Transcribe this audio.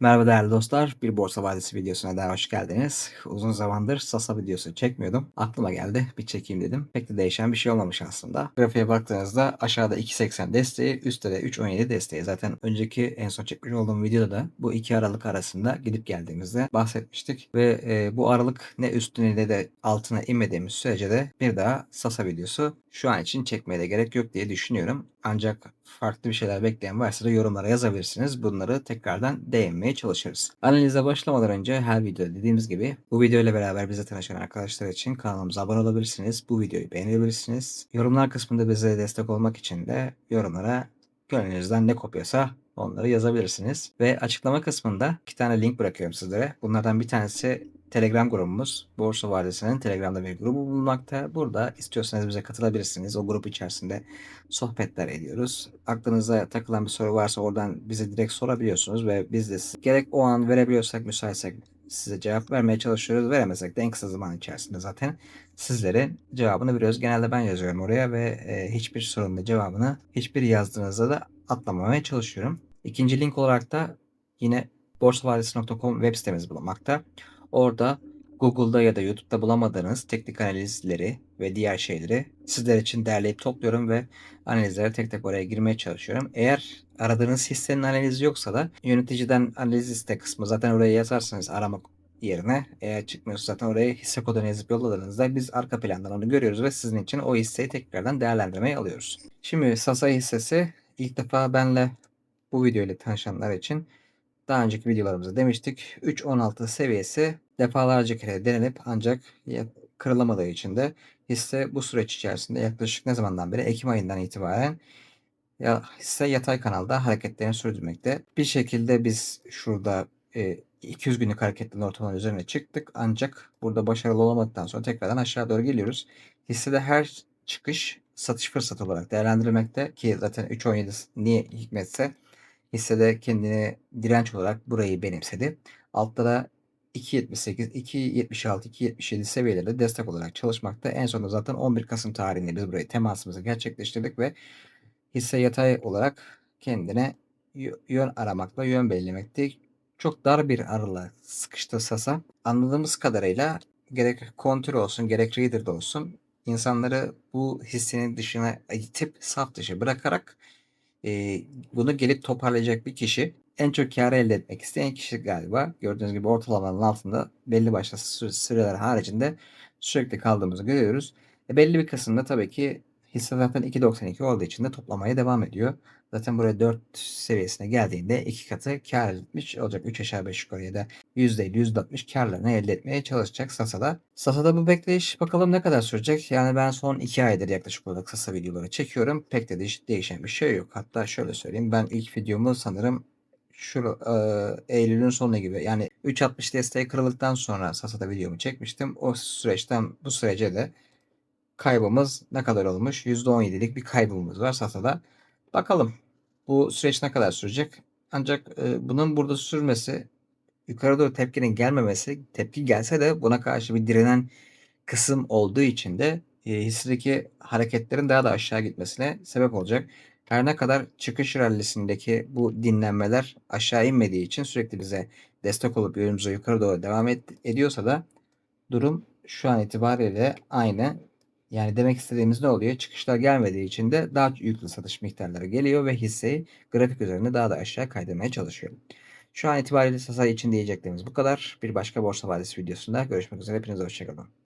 Merhaba değerli dostlar. Bir Borsa Vadisi videosuna daha hoş geldiniz. Uzun zamandır Sasa videosu çekmiyordum. Aklıma geldi bir çekeyim dedim. Pek de değişen bir şey olmamış aslında. Grafiğe baktığınızda aşağıda 2.80 desteği, üstte de 3.17 desteği. Zaten önceki en son çekmiş olduğum videoda da bu iki aralık arasında gidip geldiğimizde bahsetmiştik. Ve e, bu aralık ne üstüne ne de altına inmediğimiz sürece de bir daha Sasa videosu şu an için çekmeye de gerek yok diye düşünüyorum. Ancak farklı bir şeyler bekleyen varsa da yorumlara yazabilirsiniz. Bunları tekrardan değinmeye çalışırız. Analize başlamadan önce her videoda dediğimiz gibi bu video ile beraber bize tanışan arkadaşlar için kanalımıza abone olabilirsiniz. Bu videoyu beğenebilirsiniz. Yorumlar kısmında bize destek olmak için de yorumlara gönlünüzden ne kopuyorsa onları yazabilirsiniz. Ve açıklama kısmında iki tane link bırakıyorum sizlere. Bunlardan bir tanesi Telegram grubumuz. Borsa Vadisi'nin Telegram'da bir grubu bulunmakta. Burada istiyorsanız bize katılabilirsiniz. O grup içerisinde sohbetler ediyoruz. Aklınıza takılan bir soru varsa oradan bize direkt sorabiliyorsunuz ve biz de gerek o an verebiliyorsak müsaitsek size cevap vermeye çalışıyoruz. Veremezsek de en kısa zaman içerisinde zaten sizlerin cevabını veriyoruz. Genelde ben yazıyorum oraya ve e, hiçbir sorunun cevabını hiçbir yazdığınızda da atlamamaya çalışıyorum. İkinci link olarak da yine borsavadisi.com web sitemiz bulunmakta. Orada Google'da ya da YouTube'da bulamadığınız teknik analizleri ve diğer şeyleri sizler için derleyip topluyorum ve analizlere tek tek oraya girmeye çalışıyorum. Eğer aradığınız hissenin analizi yoksa da yöneticiden analiz liste kısmı zaten oraya yazarsanız aramak yerine eğer çıkmıyorsa zaten oraya hisse kodunu yazıp yolladığınızda biz arka plandan onu görüyoruz ve sizin için o hisseyi tekrardan değerlendirmeye alıyoruz. Şimdi Sasa hissesi ilk defa benle bu video ile tanışanlar için daha önceki videolarımızda demiştik. 3.16 seviyesi defalarca kere denenip ancak kırılamadığı için de hisse bu süreç içerisinde yaklaşık ne zamandan beri Ekim ayından itibaren ya hisse yatay kanalda hareketlerini sürdürmekte. Bir şekilde biz şurada e, 200 günlük hareketlerin ortalamanın üzerine çıktık. Ancak burada başarılı olamadıktan sonra tekrardan aşağı doğru geliyoruz. Hissede her çıkış satış fırsatı olarak değerlendirilmekte ki zaten 3.17 niye hikmetse hissede kendini direnç olarak burayı benimsedi. Altta da 2.78, 2.76, 2.77 seviyeleri destek olarak çalışmakta. En sonunda zaten 11 Kasım tarihinde biz burayı temasımızı gerçekleştirdik ve hisse yatay olarak kendine yön aramakla, yön belirlemekte çok dar bir aralığa sıkıştı Sasa. Anladığımız kadarıyla gerek kontrol olsun gerek reader'da olsun insanları bu hissenin dışına itip saf dışı bırakarak e, bunu gelip toparlayacak bir kişi en çok kar elde etmek isteyen kişi galiba. Gördüğünüz gibi ortalamanın altında belli başlı süreler haricinde sürekli kaldığımızı görüyoruz. E, belli bir kısımda tabii ki hisse zaten 2.92 olduğu için de toplamaya devam ediyor. Zaten buraya 4 seviyesine geldiğinde iki katı kar etmiş olacak. 3 aşağı 5 yukarı ya da %50 %60 karlarını elde etmeye çalışacak Sasa'da. Sasa'da bu bekleyiş bakalım ne kadar sürecek. Yani ben son 2 aydır yaklaşık olarak Sasa videoları çekiyorum. Pek de değişen bir şey yok. Hatta şöyle söyleyeyim ben ilk videomu sanırım şu e, Eylül'ün sonu gibi yani 3.60 desteği kırıldıktan sonra Sasa'da videomu çekmiştim. O süreçten bu sürece de kaybımız ne kadar olmuş? %17'lik bir kaybımız var Sasa'da. Bakalım bu süreç ne kadar sürecek? Ancak e, bunun burada sürmesi, yukarı doğru tepkinin gelmemesi, tepki gelse de buna karşı bir direnen kısım olduğu için de e, hissedeki hareketlerin daha da aşağı gitmesine sebep olacak. Her ne kadar çıkış rallisindeki bu dinlenmeler aşağı inmediği için sürekli bize destek olup yönümüze yukarı doğru devam et, ediyorsa da durum şu an itibariyle aynı. Yani demek istediğimiz ne oluyor? Çıkışlar gelmediği için de daha yüklü satış miktarları geliyor ve hisseyi grafik üzerinde daha da aşağı kaydırmaya çalışıyor. Şu an itibariyle Sasa için diyeceklerimiz bu kadar. Bir başka borsa vadisi videosunda görüşmek üzere. Hepinize hoşçakalın.